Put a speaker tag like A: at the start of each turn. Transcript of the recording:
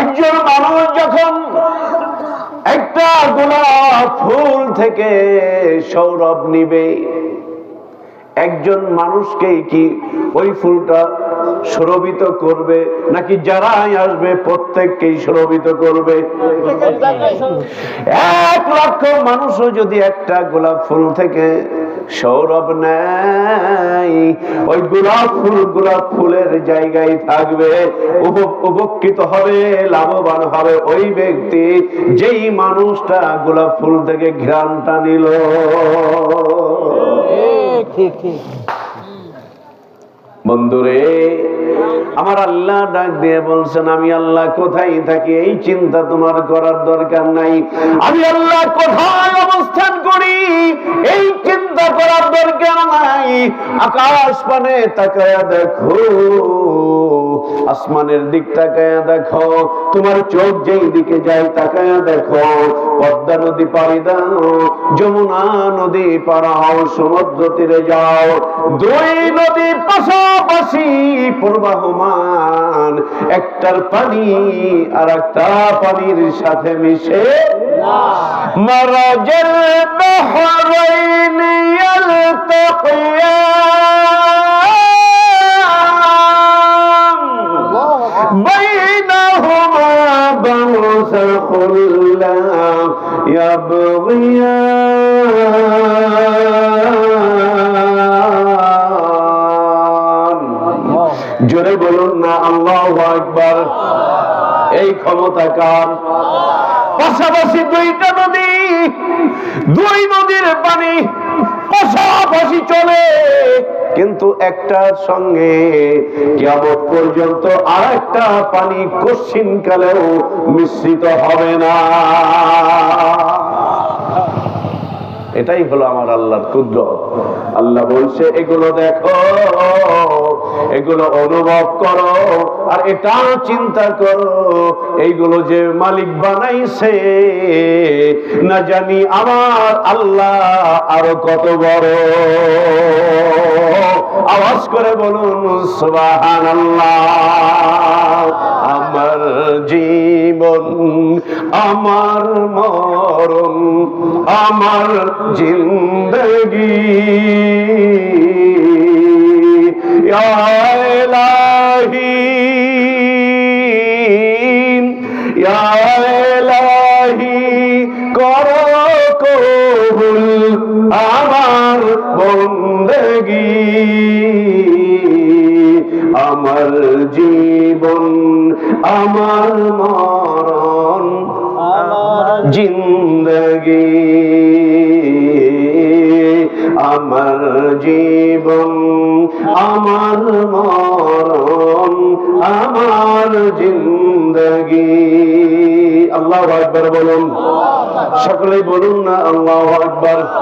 A: একজন মানুষ যখন একটা গোলাপ ফুল থেকে সৌরভ নিবে, একজন মানুষকে কি ওই ফুলটা সুরভিত করবে? নাকি যারাই আসবে প্রত্যেককেই সুরভিত করবে? এক লক্ষ মানুষও যদি একটা গোলাপ ফুল থেকে সৌরভ নেয় ওই গোলাপ ফুল, গোলাপ ফুলের জায়গায় থাকবে উপকৃত হবে, লাভবান হবে ওই ব্যক্তি, যেই মানুষটা গোলাপ ফুল থেকে ঘ্রাণটা নিল। বন্ধুরে, আমার আল্লাহ ডাক দিয়ে বলছেন, আমি আল্লাহ কোথায় থাকি? এই চিন্তা তোমার করার দরকার নাই। আমি আল্লাহ কোথায় অবস্থান করি? আকাশ পানে তাকায়া দেখো, আসমানের দিক তাকায়া দেখো, তোমার চোখ যেই দিকে যায় তাকায়া দেখো, পদ্মা নদী পাড়ি দাও, যমুনা নদী পাড়া হও সমুদ্র তীরে যাও, দুই নদী পাশাপাশি প্রবাহমান, একটার পানি আর একটা পানির সাথে মিশে মারাজের বহরাইন بينهما برزخ لا يبغيان জোরে বলুন না আল্লাহ একবার এই ক্ষমতা কার পাশাপাশি দুইটা নদী দুই নদীর পানি পাশাপাশি চলে কিন্তু একটার সঙ্গে কিয়ামত পর্যন্ত আর একটা পানি কশ্চিন কালেও মিশ্রিত হবে না। এটাই হলো আমার আল্লাহর কুদরত। আল্লাহ বলছে, এগুলো দেখো, এগুলো অনুভব করো, আর এটা চিন্তা করো, এইগুলো যে মালিক বানাইছে, না জানি আমার আল্লাহ আরও কত বড়। আওয়াজ করে বলুন সুবাহান আমার জীবন আমার মরণ আমার জিন্দগি। আমার জীবন আমার মরণ
B: আমার
A: জিন্দগি। আমার জীবন আমার মরণ আমার জিন্দগি। আল্লাহ আকবার বলুন। সকলেই বলুন না আল্লাহ আকবার।